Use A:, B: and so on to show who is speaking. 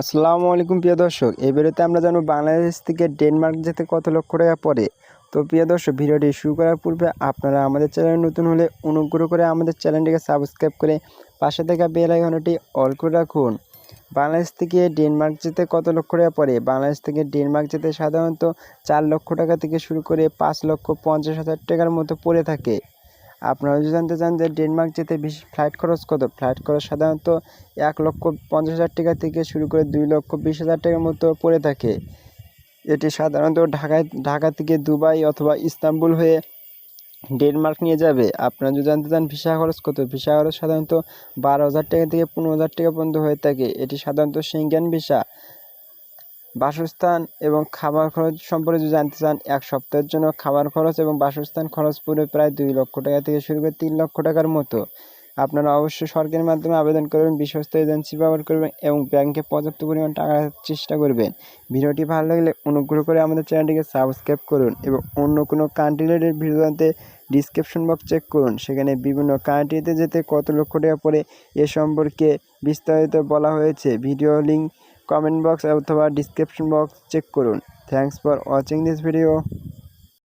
A: আসসালামু আলাইকুম প্রিয় দর্শক, এই ভিডিওতে আমরা জানব বাংলাদেশ থেকে ডেনমার্ক যেতে কত লক্ষ টাকা পড়ে। তো প্রিয় দর্শক, ভিডিওটি শুরু করার পূর্বে আপনারা আমাদের চ্যানেল নতুন হলে অনুগ্রহ করে আমাদের চ্যানেলটিকে সাবস্ক্রাইব করে পাশে থাকা বেল আইকনটি অল করে রাখুন। বাংলাদেশ থেকে ডেনমার্ক যেতে কত লক্ষ টাকা পড়ে? বাংলাদেশ থেকে ডেনমার্ক যেতে সাধারণত চার লক্ষ টাকা থেকে শুরু করে পাঁচ লক্ষ পঞ্চাশ হাজার টাকার মতো পড়ে থাকে। আপনারা যদি জানতে চান যে ডেনমার্ক যেতে বেশি ফ্লাইট খরচ কত ফ্লাইট খরচ সাধারণত এক লক্ষ পঞ্চাশ হাজার টাকা থেকে শুরু করে দুই লক্ষ বিশ হাজার টাকার মতো পড়ে থাকে। এটি সাধারণত ঢাকায়, ঢাকা থেকে দুবাই অথবা ইস্তাম্বুল হয়ে ডেনমার্ক নিয়ে যাবে। আপনারা যদি জানতে চান ভিসা খরচ কত, ভিসা খরচ সাধারণত বারো হাজার টাকা থেকে পনেরো হাজার টাকা পর্যন্ত হয়ে থাকে। এটি সাধারণত সেঙ্গেন ভিসা। বাসস্থান এবং খাবার খরচ সম্পর্কে যদি জানতে চান, এক সপ্তাহের জন্য খাবার খরচ এবং বাসস্থান খরচ পড়বে প্রায় দুই লক্ষ টাকা থেকে শুরু করে তিন লক্ষ টাকার মতো। আপনারা অবশ্যই সরকারের মাধ্যমে আবেদন করবেন, বিশ্বস্ত এজেন্সি ব্যবহার করবেন এবং ব্যাংকে পর্যাপ্ত পরিমাণ টাকা চেষ্টা করবেন। ভিডিওটি ভালো লাগলে অনুগ্রহ করে আমাদের চ্যানেলটিকে সাবস্ক্রাইব করুন এবং অন্য কোনো কান্ট্রি রিলেটেড ভিডিও জানতে ডিসক্রিপশন বক্স চেক করুন। সেখানে বিভিন্ন কান্ট্রিতে যেতে কত লক্ষ টাকা পড়ে এ সম্পর্কে বিস্তারিত বলা হয়েছে। ভিডিও লিঙ্ক কমেন্ট বক্স অথবা ডিসক্রিপশন বক্স চেক করুন। Thanks for watching this video